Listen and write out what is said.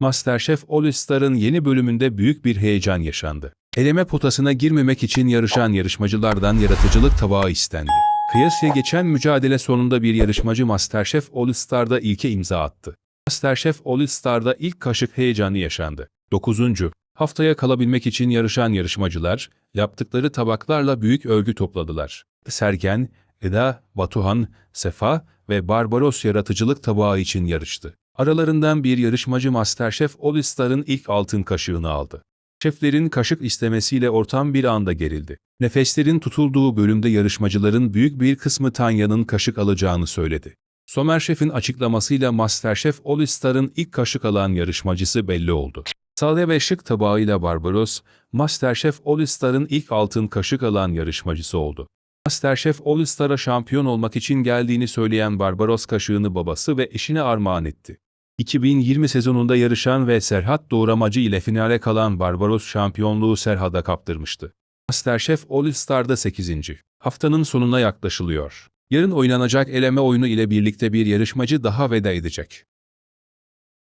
Masterchef All Star'ın yeni bölümünde büyük bir heyecan yaşandı. Eleme potasına girmemek için yarışan yarışmacılardan yaratıcılık tabağı istendi. Kıyasıya geçen mücadele sonunda bir yarışmacı Masterchef All Star'da ilke imza attı. Masterchef All Star'da ilk kaşık heyecanı yaşandı. 9. Haftaya kalabilmek için yarışan yarışmacılar, yaptıkları tabaklarla büyük övgü topladılar. Sergen, Eda, Batuhan, Sefa ve Barbaros yaratıcılık tabağı için yarıştı. Aralarından bir yarışmacı Masterchef All Star'ın ilk altın kaşığını aldı. Şeflerin kaşık istemesiyle ortam bir anda gerildi. Nefeslerin tutulduğu bölümde yarışmacıların büyük bir kısmı Tanya'nın kaşık alacağını söyledi. Somer Şef'in açıklamasıyla Masterchef All Star'ın ilk kaşık alan yarışmacısı belli oldu. Sade ve şık tabağıyla Barbaros, Masterchef All Star'ın ilk altın kaşık alan yarışmacısı oldu. Masterchef All Star'a şampiyon olmak için geldiğini söyleyen Barbaros kaşığını babası ve eşine armağan etti. 2020 sezonunda yarışan ve Serhat Doğramacı ile finale kalan Barbaros şampiyonluğu Serhat'a kaptırmıştı. Masterchef All Star'da 8. Haftanın sonuna yaklaşılıyor. Yarın oynanacak eleme oyunu ile birlikte bir yarışmacı daha veda edecek.